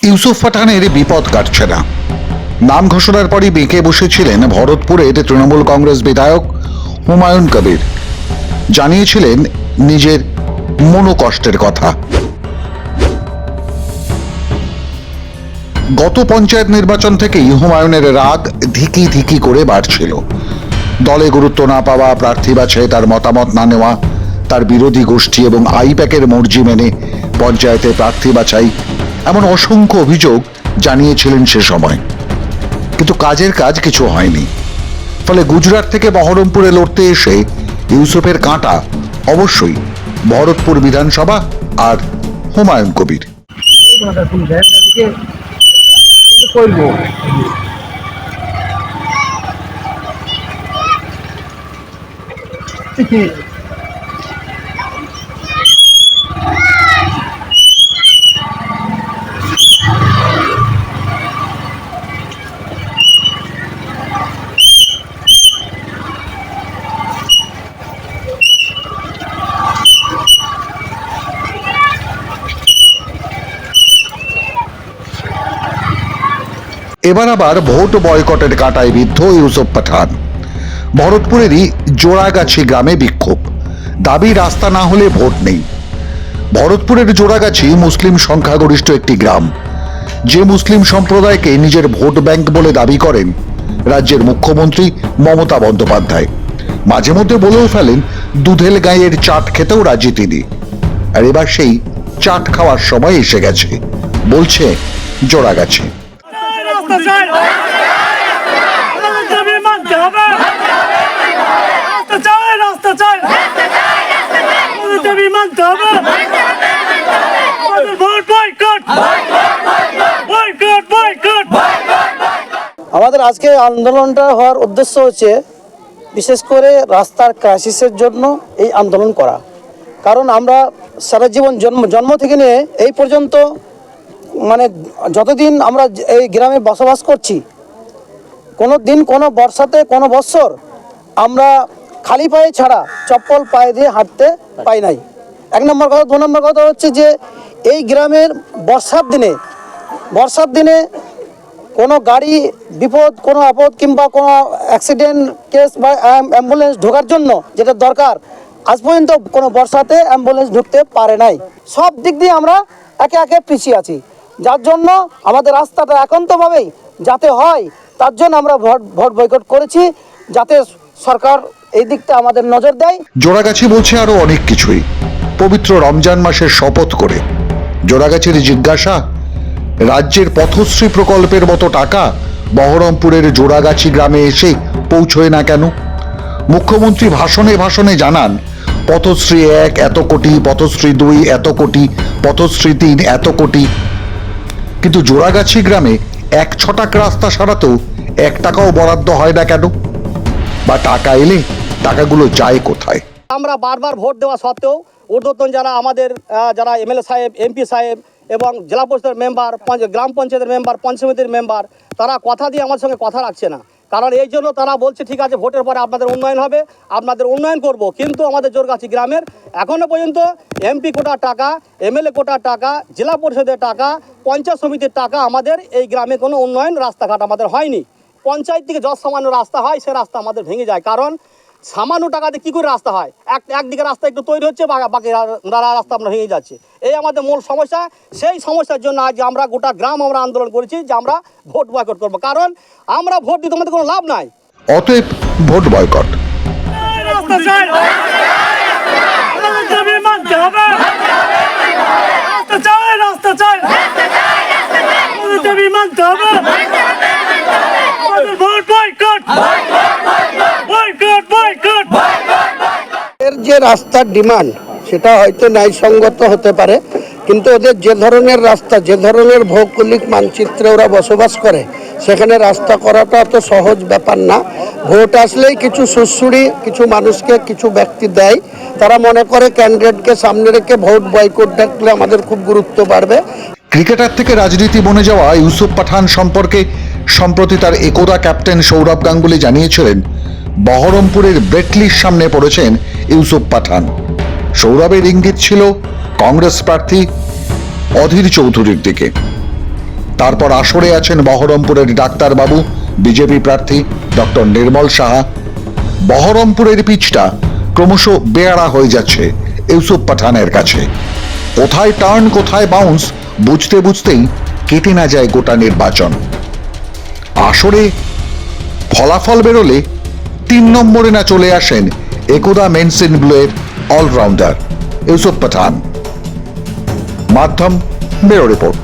ইউসুফ পাঠানের বিপদ কাটছে না। নাম ঘোষণার পরই বেঁকে বসেছিলেন ভরতপুরের তৃণমূল কংগ্রেস বিধায়ক হুমায়ুন কবির। জানিয়েছিলেন নিজের মনোকষ্টের কথা। গত পঞ্চায়েত নির্বাচন থেকেই হুমায়ুনের রাগ ধিকি ধিকি করে বাড়ছিল। দলে গুরুত্ব না পাওয়া প্রার্থী বাছাই তার মতামত না নেওয়া, তার বিরোধী গোষ্ঠী এবং আইপ্যাকের মর্জি মেনে পঞ্চায়েতে প্রার্থী বাছাই এমন অসংখ্য অভিযোগ জানিয়েছিলেন সে সময়। কিন্তু কাজের কাজ কিছু হয়নি। ফলে গুজরাট থেকে বহরমপুরে লড়তে এসে ইউসুফের কাঁটা অবশ্যই ভরতপুর বিধানসভা আর হুমায়ুন কবির। এবার আবার ভোট বয়কটের কাঁটায় বিদ্ধ ইউসুফ পাঠান। ভরতপুরেরই জোড়াগাছি গ্রামে বিক্ষোভ। দাবি, রাস্তা না হলে ভোট নেই। ভরতপুরের জোড়াগাছি মুসলিম সংখ্যাগরিষ্ঠ একটি গ্রাম। যে মুসলিম সম্প্রদায়কে নিজের ভোট ব্যাংক বলে দাবি করেন রাজ্যের মুখ্যমন্ত্রী মমতা বন্দ্যোপাধ্যায়। মাঝে মধ্যে বলেও ফেলেন দুধেল গায়ের চাট খেতেও রাজি তিনি। আর এবার সেই চাট খাওয়ার সময় এসে গেছে, বলছে জোড়াগাছি। রাস্তা চাই। মানতে হবে। আমাদের আজকে আন্দোলনটা হওয়ার উদ্দেশ্য হচ্ছে বিশেষ করে রাস্তার ক্রাইসিসের জন্য এই আন্দোলন করা। কারণ আমরা সারা জীবন জন্ম জন্ম থেকে নিয়ে এই পর্যন্ত মানে যতদিন আমরা এই গ্রামে বসবাস করছি, কোনো দিন, কোনো বর্ষাতে, কোনো বৎসর আমরা খালি পায়ে ছাড়া চপ্পল পায়ে দিয়ে হাঁটতে পাই নাই। এক নম্বর কথা, দু নম্বর কথা হচ্ছে যে, এই গ্রামের বর্ষার দিনে বর্ষার দিনে কোনো গাড়ি বিপদ, কোনো আপদ কিংবা কোনো অ্যাক্সিডেন্ট কেস বা অ্যাম্বুলেন্স ঢোকার জন্য যেটা দরকার, আজ পর্যন্ত কোনো বর্ষাতে অ্যাম্বুলেন্স ঢুকতে পারে নাই। সব দিক দিয়ে আমরা একে একে পিছিয়ে আছি। যার জন্য আমাদের রাস্তাটা একান্তভাবেই যাতে হয়, তার জন্য আমরা ভোট ভোট বয়কট করেছি, যাতে সরকার এই দিকটা আমাদের নজর দেয়। জোড়াগাছি বলছে আরও অনেক কিছুই। পবিত্র রমজান মাসের শপথ করে। জোড়াগাছির জিজ্ঞাসা, রাজ্যের পথশ্রী প্রকল্পের মতো টাকা বহরমপুরের জোড়াগাছি গ্রামে এসে পৌঁছয় না কেন? মুখ্যমন্ত্রী ভাষণে ভাষণে জানান, পথশ্রী এক এত কোটি, পথশ্রী দুই এত কোটি, পথশ্রী তিন এত কোটি। কিন্তু জোড়াগাছি গ্রামে এক ছটাক রাস্তা সারাতেও এক টাকাও বরাদ্দ হয় না কেন? বা টাকা এলে টাকাগুলো যায় কোথায়? আমরা বারবার ভোট দেওয়া সত্ত্বেও ঊর্ধ্বতন যারা আমাদের যারা এমএলএ সাহেব, এমপি সাহেব এবং জেলা পরিষদের মেম্বার গ্রাম পঞ্চায়েতের মেম্বার পঞ্চায়েতের মেম্বার, তারা কথা দিয়ে আমার সঙ্গে কথা রাখছে না। কারণ এই জন্য তারা বলছে, ঠিক আছে, ভোটের পরে আপনাদের উন্নয়ন হবে, আপনাদের উন্নয়ন করব। কিন্তু আমাদের জোরগাছি গ্রামের এখনও পর্যন্ত এমপি কোটার টাকা, এমএলএ কোটার টাকা, জেলা পরিষদের টাকা, পঞ্চায়েত সমিতির টাকা আমাদের এই গ্রামে কোনো উন্নয়ন রাস্তাঘাট আমাদের হয়নি। পঞ্চায়েত থেকে যত সামান্য রাস্তা হয়, সে রাস্তা আমাদের ভেঙে যায়। কারণ সামান্য টাকাতে কী করে রাস্তা হয়? এক একদিকে রাস্তা একটু তৈরি হচ্ছে বা- বাকি রাস্তা আমরা হয়ে যাচ্ছে। এই আমাদের মূল সমস্যা। সেই সমস্যার জন্য আজ আমরা গোটা গ্রাম আমরা আন্দোলন করেছি যে আমরা ভোট বয়কট করব। কারণ আমরা ভোট দিতে আমাদের কোনো লাভ নাই। অতএব ভোট বয়কট রাস্তা চাই আমাদের দাবি মানতে হবে রাস্তা চাই রাস্তা চাই আমাদের দাবি মানতে হবে আমাদের ভোট বয়কট বয়কট বয়কট এর যে রাস্তার ডিমান্ড, সেটা হয়তো ন্যায়সঙ্গত হতে পারে, কিন্তু ওদের যে ধরনের রাস্তা, যে ধরনের ভৌগোলিক মানচিত্রে ওরা বসবাস করে, সেখানে রাস্তা করাটা তো সহজ ব্যাপার না। ভোট আসলেই কিছু সুশ্রুড়ি কিছু মানুষকে, কিছু ব্যক্তি দেয়। তারা মনে করে ক্যান্ডিডেটকে সামনে রেখে ভোট বয়কট ডাকলে আমাদের খুব গুরুত্ব বাড়বে। ক্রিকেটার থেকে রাজনীতি বনে যাওয়া ইউসুফ পাঠান সম্পর্কে সম্প্রতি তার একদা ক্যাপ্টেন সৌরভ গাঙ্গুলি জানিয়েছিলেন, বহরমপুরের ব্রেটলির সামনে পড়েছেন ইউসুফ পাঠান। সৌরভের ইঙ্গিত ছিল কংগ্রেস প্রার্থী অধীর চৌধুরীর দিকে। তারপর আসরে আছেন বহরমপুরের ডাক্তারবাবু, বিজেপি প্রার্থী ডক্টর নির্মল সাহা। বহরমপুরের পিচটা ক্রমশ বেয়ারা হয়ে যাচ্ছে ইউসুফ পাঠানের কাছে। কোথায় টার্ন, কোথায় বাউন্স, বুঝতে বুঝতেই কেটে না যায় গোটা নির্বাচন। আসরে ফলাফল বেরোলে তিন নম্বরে না চলে আসেন একদা মেনসেন ব্লুয়ের অলরাউন্ডার, ইউসুফ পাঠান। মাধ্যম, ব্যুরো রিপোর্ট।